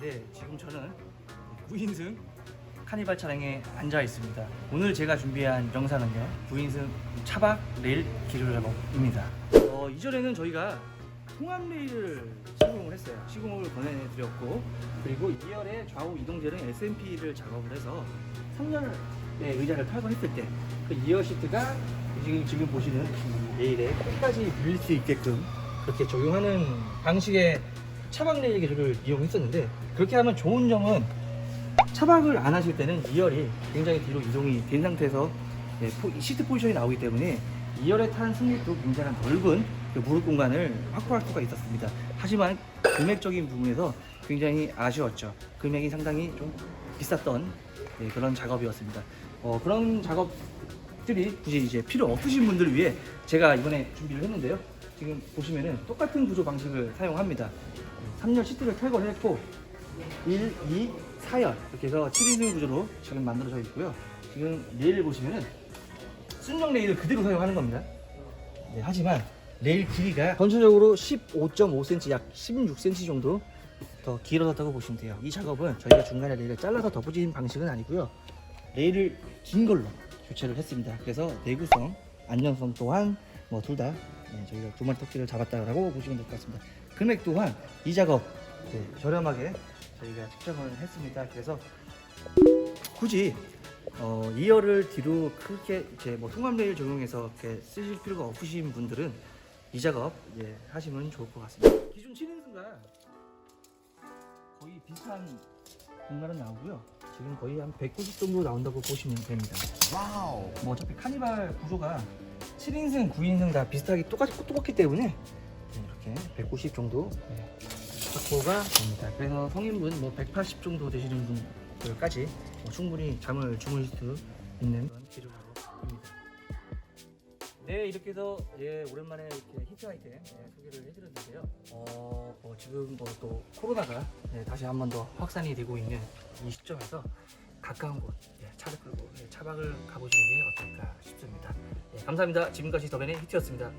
네, 지금 저는 9인승 카니발 차량에 앉아 있습니다. 오늘 제가 준비한 영상은요, 9인승 차박 레일 기술 작업입니다. 어, 이전에는 저희가 통합 레일을 시공을 했어요. 시공을 보내드렸고, 그리고 2열의 좌우 이동재는 SMP를 작업을 해서 3열의 의자를 탈거했을 때, 그 2열 시트가 지금, 지금 보시는 이 레일에 끝까지 밀릴 수 있게끔 그렇게 적용하는 방식의 차박 레일 기술을 이용했었는데 그렇게 하면 좋은 점은 차박을 안 하실 때는 2열이 굉장히 뒤로 이동이 된 상태에서 예, 포- 시트 포지션이 나오기 때문에 2열에 탄 승객도 굉장히 넓은 그 무릎 공간을 확보할 수가 있었습니다. 하지만 금액적인 부분에서 굉장히 아쉬웠죠. 금액이 상당히 좀 비쌌던 예, 그런 작업이었습니다. 어, 그런 작업들이 굳이 이제 필요 없으신 분들을 위해 제가 이번에 준비를 했는데요. 지금 보시면은 똑같은 구조 방식을 사용합니다. 3열 시트를 탈거를 했고 1, 2, 4열 이렇게 해서 7인승 구조로 지금 만들어져 있고요. 지금 레일을 보시면은 순정 레일을 그대로 사용하는 겁니다. 네, 하지만 레일 길이가 전체적으로 15.5cm, 약 16cm 정도 더 길어졌다고 보시면 돼요. 이 작업은 저희가 중간에 레일을 잘라서 덮어진 방식은 아니고요. 레일을 긴 걸로 교체를 했습니다. 그래서 내구성, 안전성 또한 뭐 둘 다 저희가 두 마리 토끼를 잡았다라고 보시면 될 것 같습니다. 금액 또한 이 작업 네, 저렴하게 저희가 측정을 했습니다. 그래서 굳이 어, 2열을 뒤로 크게 이제 뭐 통합 레일 적용해서 이렇게 쓰실 필요가 없으신 분들은 이 작업 예, 하시면 좋을 것 같습니다. 기존 7인승과 거의 비슷한 공간은 나오고요. 지금 거의 한 190 정도 나온다고 보시면 됩니다. 와우. 뭐 어차피 카니발 구조가 7인승, 9인승 다 비슷하게 똑같이 똑같기 때문에 네, 이렇게 190 정도 네, 확보가 됩니다. 그래서 성인분 뭐 180 정도 되시는 분들까지 뭐 충분히 잠을 주무실 수 있는 기술입니다. 네 이렇게 해서 예 오랜만에 이렇게 히트 아이템 예, 소개를 해드렸는데요. 어, 뭐 지금 뭐 또 코로나가 예, 다시 한 번 더 확산이 되고 있는 이 시점에서 가까운 곳 예, 차를 끌고 예, 차박을 가보시는 게 어떨까 감사합니다. 지금까지 더벤의 히트였습니다.